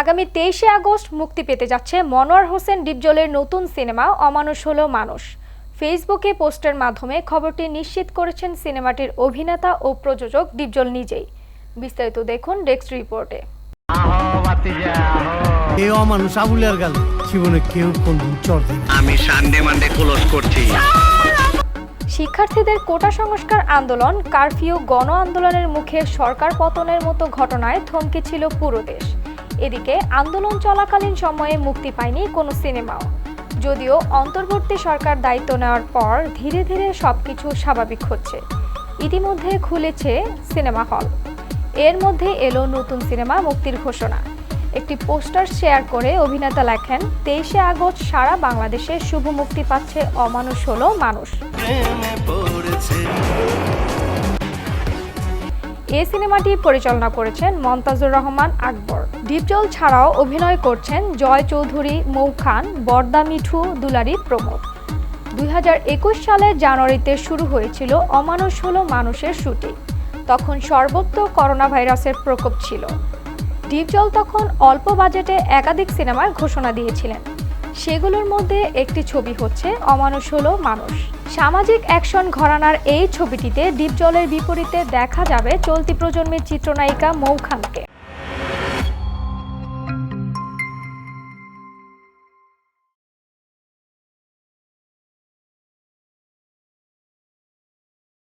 আগামী তেইশে আগস্ট মুক্তি পেতে যাচ্ছে মনোয়ার হোসেন ডিপজলের নতুন সিনেমা অমানুষ হলো মানুষ। ফেসবুকে পোস্টের মাধ্যমে খবরটি নিশ্চিত করেছেন সিনেমাটির অভিনেতা ও প্রযোজক ডিপজল নিজেই। বিস্তারিত দেখুন ডেস্ক রিপোর্টে। এ অমানুষ আবুলিয়ার গাল জীবনে কেউ কোনদিন আমি সানডে মানডে ক্লোজ করছি। শিক্ষার্থীদের কোটা সংস্কার আন্দোলন কারফিউ গণ আন্দোলনের মুখে সরকার পতনের মতো ঘটনায় থমকে ছিল পুরো দেশ। এদিকে আন্দোলন চলাকালীন সময়ে মুক্তি পায়নি কোনো সিনেমাও। যদিও অন্তর্বর্তী সরকার দায়িত্ব নেওয়ার পর ধীরে ধীরে সবকিছু স্বাভাবিক হচ্ছে। ইতিমধ্যে খুলেছে সিনেমা হল। এর মধ্যে এলো নতুন সিনেমা মুক্তির ঘোষণা। একটি পোস্টার শেয়ার করে অভিনেতা লেখেন, তেইশে আগস্ট সারা বাংলাদেশে শুভ মুক্তি পাচ্ছে অমানুষ হলো মানুষ। এই সিনেমাটি পরিচালনা করেছেন মমতাজুর রহমান আকবর। ডিপজল ছাড়াও অভিনয় করছেন জয় চৌধুরী, মৌ খান, বর্দা মিঠু, দুলারি প্রমোদ দুই সালের জানুয়ারিতে শুরু হয়েছিল অমানুষ হলো মানুষের শুটিং। তখন সর্বত্র করোনা ভাইরাসের প্রকোপ ছিল। ডিপজল তখন অল্প বাজেটে একাধিক সিনেমার ঘোষণা দিয়েছিলেন। সেগুলোর মধ্যে একটি ছবি হচ্ছে অমানুষ হল মানুষ। সামাজিক অ্যাকশন ঘরানার এই ছবিটিতে ডিপজলের বিপরীতে দেখা যাবে চলতি প্রজন্মের চিত্রনায়িকা মৌ খানকে।